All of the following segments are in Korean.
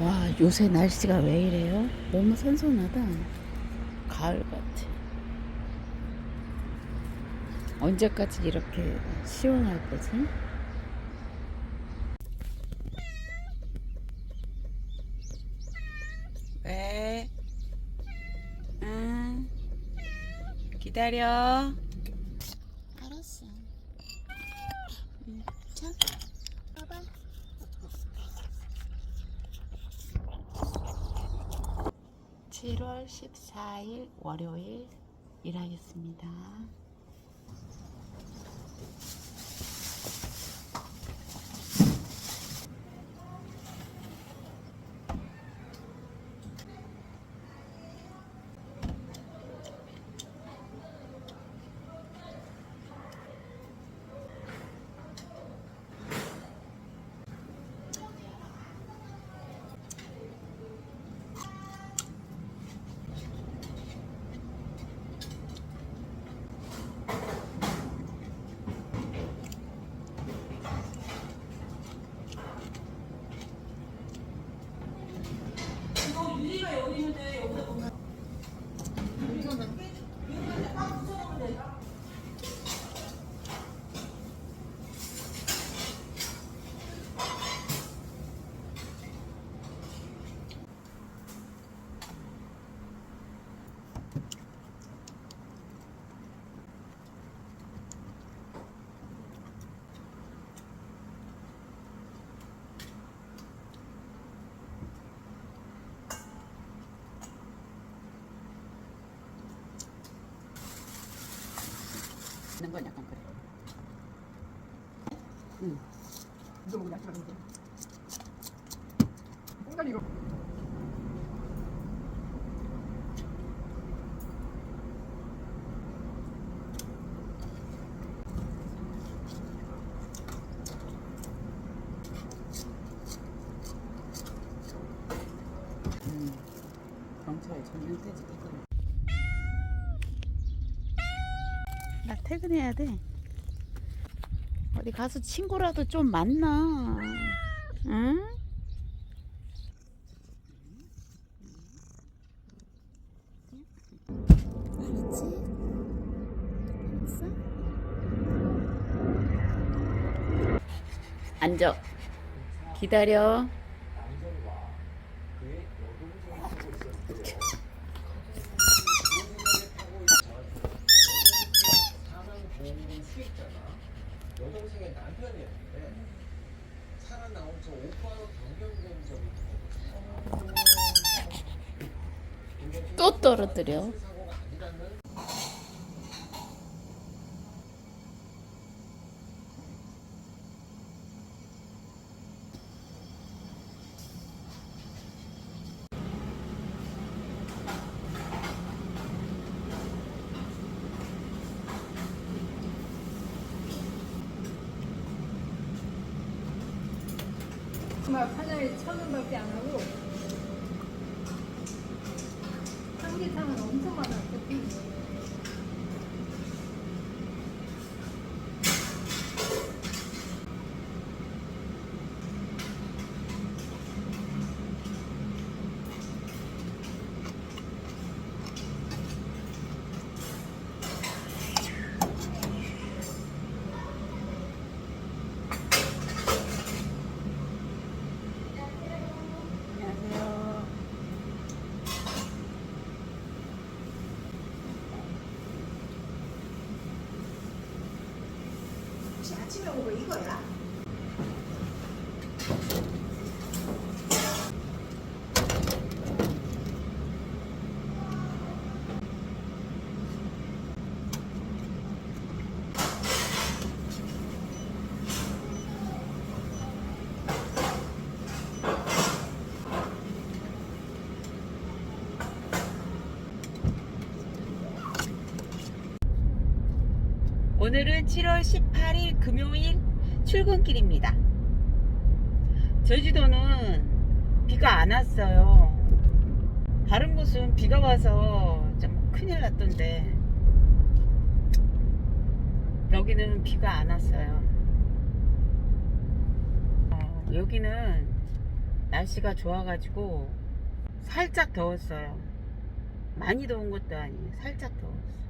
와, 요새 날씨가 왜 이래요? 너무 선선하다. 가을 같아. 언제까지 이렇게 시원할 거지? 왜? 응. 기다려. 7월 14일 월요일 일하겠습니다. 건 약간 그래. 응. 이거 먹으면 약간 돼. 꽁다리 이거. 음. 경찰에 전면대지 퇴근. 나 퇴근해야 돼. 어디 가서 친구라도 좀 만나. 응? 앉아. 기다려. 여동생의 남편이었는데 살아나온 저 오빠로 변경된 적이 있거든요. 또 떨어뜨려. 사고가 아니라는 정말 판을 천 원밖에 안 하고 삼계탕은 엄청 안녕하세요. 오고 이거야? 오늘은 7월 18일 금요일 출근길입니다. 제주도는 비가 안 왔어요. 다른 곳은 비가 와서 좀 큰일 났던데 여기는 비가 안 왔어요. 어, 여기는 날씨가 좋아가지고 살짝 더웠어요. 많이 더운 것도 아니에요. 살짝 더웠어요.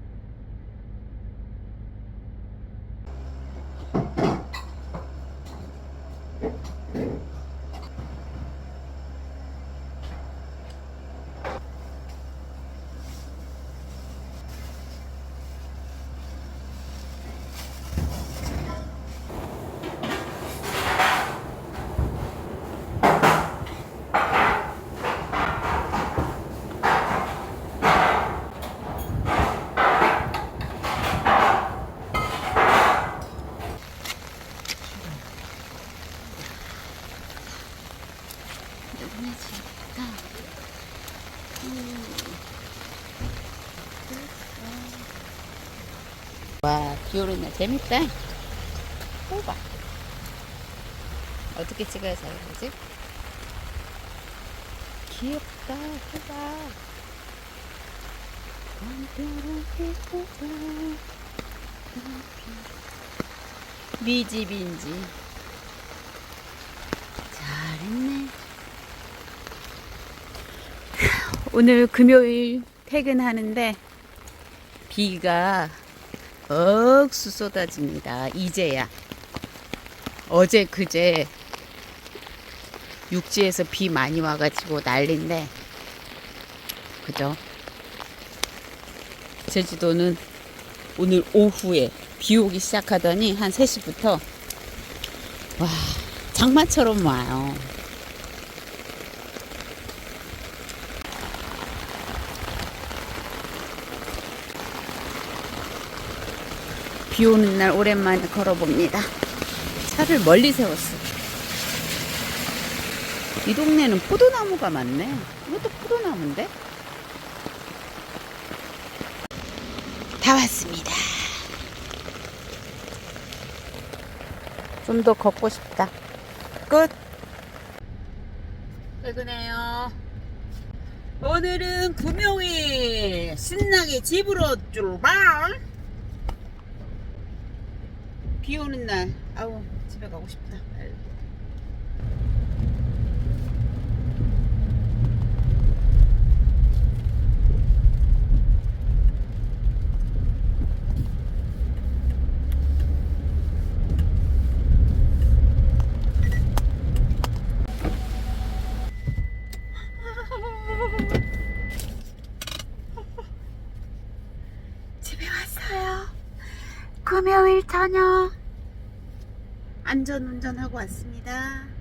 누구나 지었다. 와, 비 오는 날 재밌다. 뽑아. 어떻게 찍어야 잘 되지? 귀엽다, 뽑아. 미지빈지. 잘했네. 오늘 금요일 퇴근하는데 비가 억수 쏟아집니다. 이제야. 어제 그제 육지에서 비 많이 와가지고 난린데 그죠? 제주도는 오늘 오후에 비 오기 시작하더니 한 3시부터 와 장마처럼 와요. 비 오는 날 오랜만에 걸어봅니다. 차를 멀리 세웠어. 이 동네는 포도나무가 많네. 이것도 포도나무인데? 다 왔습니다. 좀 더 걷고 싶다. 끝. 퇴근해요. 오늘은 금요일 신나게 집으로 출발. 비 오는 날. 아우 집에 가고 싶다 아이고. 집에 왔어요 금요일 저녁 안전 운전하고 왔습니다.